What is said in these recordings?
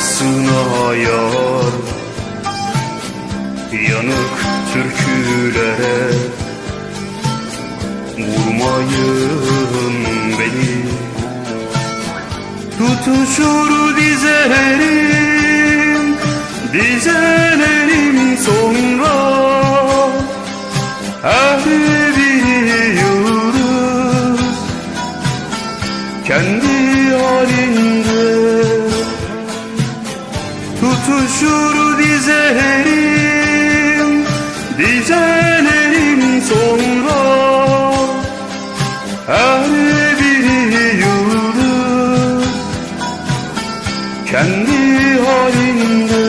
acısına yar Yanık türkülere Vurmayın beni. Tutuşur dizelerim Dizelerim Dizelerim sonra Her bir yıldız Kendi halinde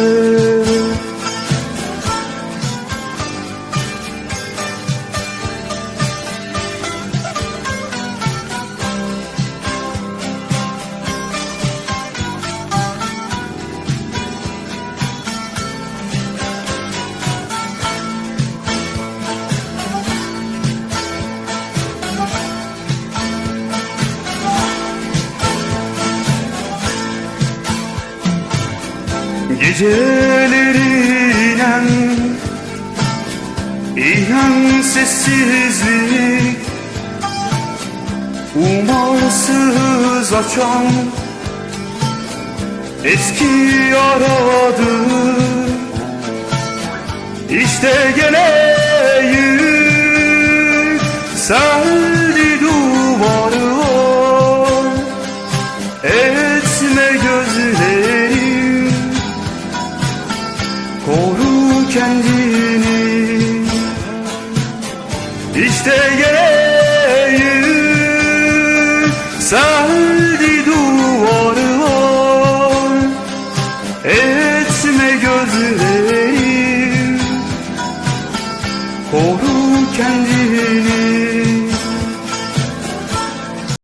Gecelerine İlhan sessizlik Umarsız açan Eski yaradı İşte geleyim Seldi duvarı. Etme gözleri. kendini. İşte geleyim Serdi duvarlar Etme gözlerim Koru kendini.